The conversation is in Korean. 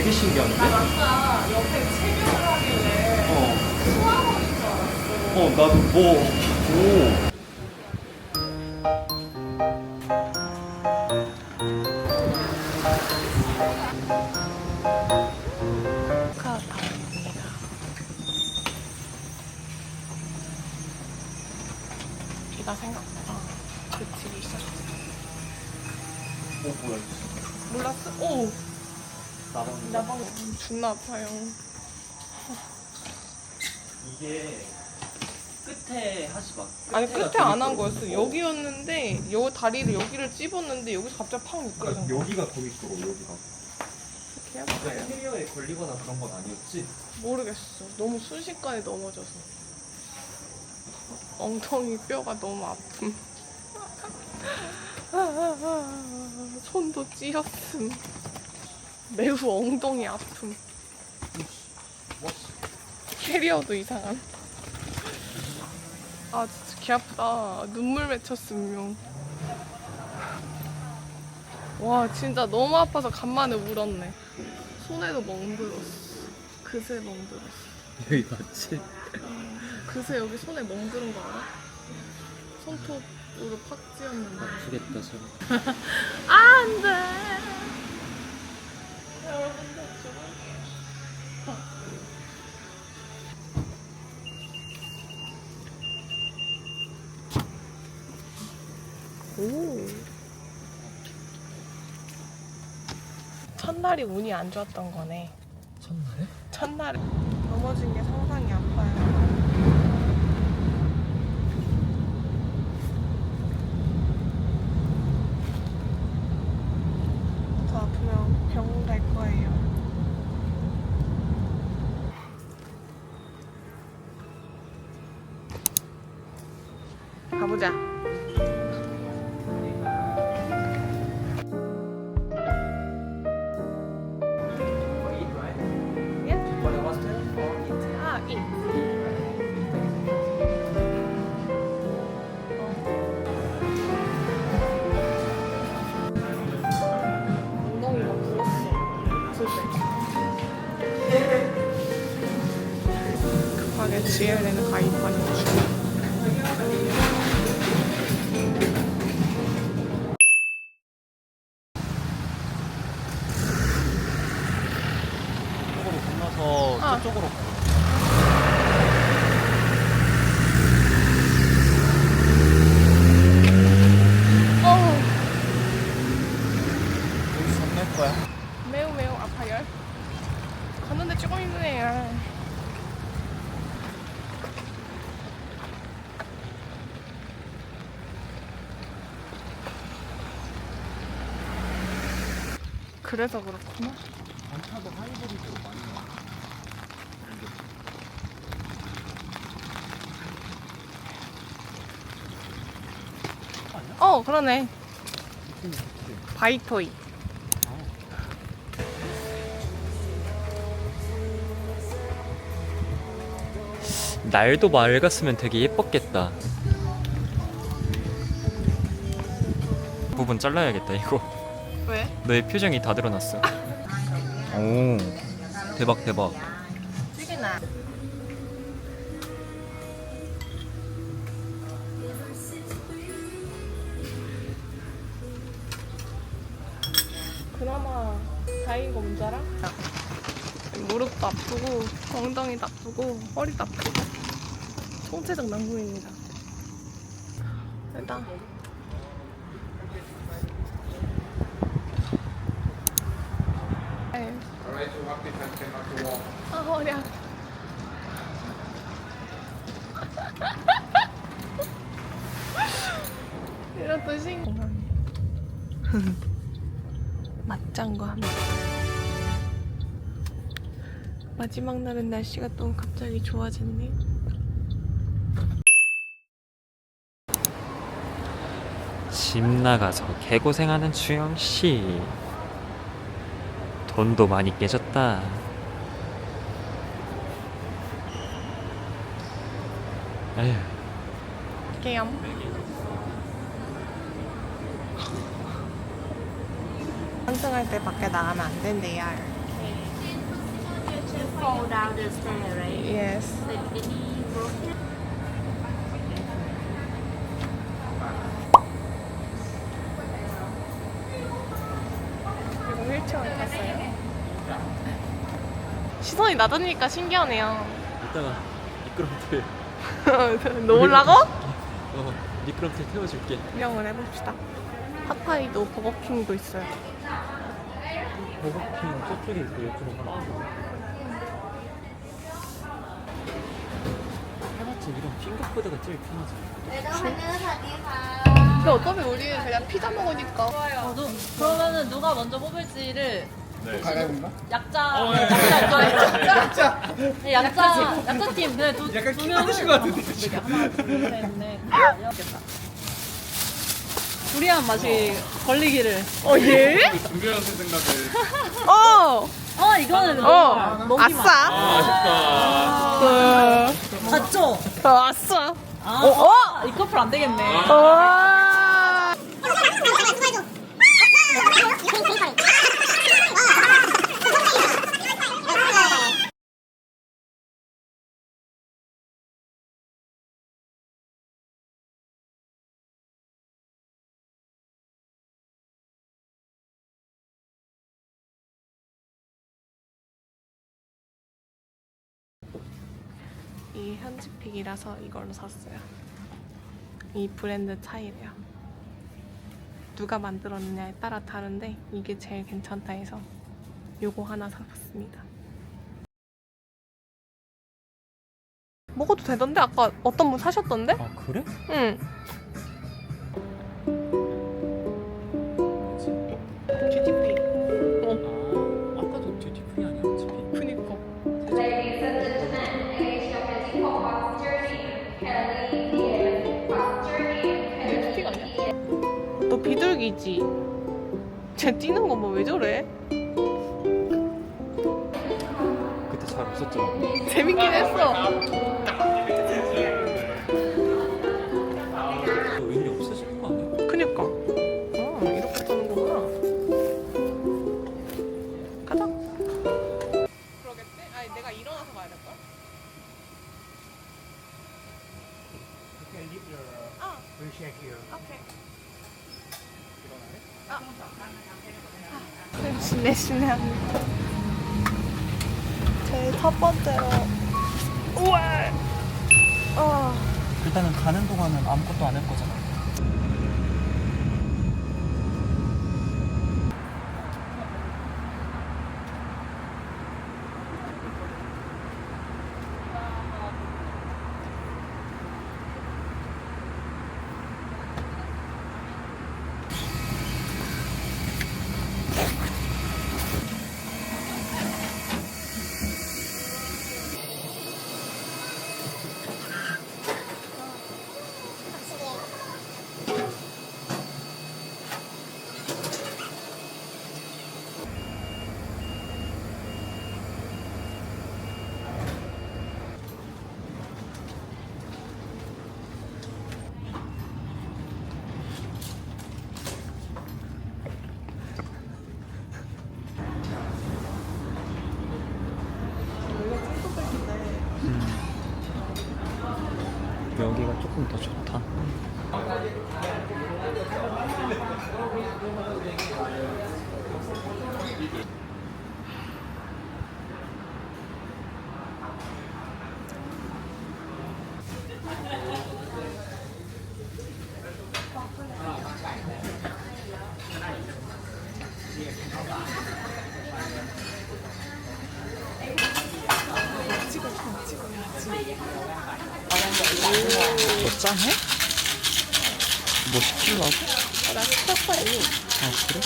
되게 신기한데? 아까 옆에 체육을 하길래 어. 수학원인 줄 알았어. 어, 나도 뭐. 오. 비가 생각보다 그치기 시작했어. 어, 뭐야. 몰랐어? 오! 나방. 나방 존나 아파요. 이게 끝에 하지 마. 아니 끝에 안 한 거였어. 여기였는데 요 다리를 여기를 찝었는데 여기서 갑자기 팍 미끄러진 거야. 여기가 더 미끄러워 여기가 이렇게 해볼까요? 캐리어에 걸리거나 그런 건 아니었지? 모르겠어. 너무 순식간에 넘어져서. 엉덩이 뼈가 너무 아픔. 손도 찧었음. 매우 엉덩이 아픔. 캐리어도 이상한. 아 진짜 개 아프다. 눈물 맺혔음요. 와 진짜 너무 아파서 간만에 울었네. 손에도 멍들었어. 그새 멍들었어. 여기 맞지? 그새 여기 손에 멍드는 거 알아? 손톱으로 팍 찧었는데. 아프겠다, 저. 안 돼! 여러분들 지금. 오. 첫날이 운이 안 좋았던 거네. 첫날에? 첫날에 넘어진 게 상상이 아파요. 급하게 GL에는 가입하는 중. 저쪽으로 건너서 아. 저쪽으로 가. 어, 여기서 건널 거야. 매우 매우 아파요. 걷는데 조금 힘드네요. 그래서 그렇구나. 단타도 하이브리드로 많이 나와 어, 그러네. 바이토이. 날도 맑았으면 되게 예뻤겠다. 부분 잘라야겠다 이거. 왜? 너의 표정이 다 드러났어. 오, 대박 대박. 찌개나. 그나마 다행인 거 뭔지 알아? 무릎도 아프고 엉덩이도 아프고 허리도 아프고 총체적 난국입니다. 일단 에이. 아 허리야. 이렇듯 신 맞장구 합니다. 마지막 날은 날씨가 또 갑자기 좋아졌네. 집 나가서 개고생하는 주영 씨. 돈도 많이 깨졌다. 에휴. 할게요. 환승할 때 밖에 나가면 안 된대요. fall down the stair, right? Yes. Then any broken? 그리고 휠체어를 탔어요. 시선이 낮으니까 신기하네요. 이따가 미끄럼틀 놓으려고? 어 미끄럼틀 태워줄게 구경을 해봅시다. 핫파이도 버거킹도 있어요. 버거킹 저쪽에 있고 옆으로 하나 해봤자 이런 핑거푸드가 제일 편하지 근데 어차피 우리는 그냥 피자 먹으니까. 어, 누, 그러면은 누가 먼저 뽑을지를 가가인가? 약자 약자 약자 네, 약자 약자 팀 네, 두, 약간 두 명은 것 같은데 하나 둘셋넷 다섯 겠다 두리안 맛이 걸리기를 어, 예? 준비하는 생각을 어! 어 이거는 어! 먹기만 아싸! 아쉽다 어, 맞죠? 어, 아싸! 아, 어, 어? 이 커플 안 되겠네 어! 이 현지픽이라서 이걸로 샀어요. 이 브랜드 차이래요. 누가 만들었느냐에 따라 다른데 이게 제일 괜찮다 해서 요거 하나 사봤습니다. 먹어도 되던데? 아까 어떤 분 사셨던데? 아 그래? 응. 너 비둘기지? 쟤 뛰는 거 뭐 왜 저래? 그때 잘 웃었잖아 재밌긴 했어. 너 의미 없어지는 거 아니야? 그니까. 어, 이렇게 떠는 거구나. 가자. 그러겠지? 아니, 내가 일어나서 가야 될걸? 아. 오케이. 아. 신내 신내. 제일 첫 번째로 우와. 아. 일단은 가는 동안은 아무것도 안 할 거잖아 여기가 조금 더 좋다 너 짠해? 뭐 시키려고? 나 스타파이. 아 그래?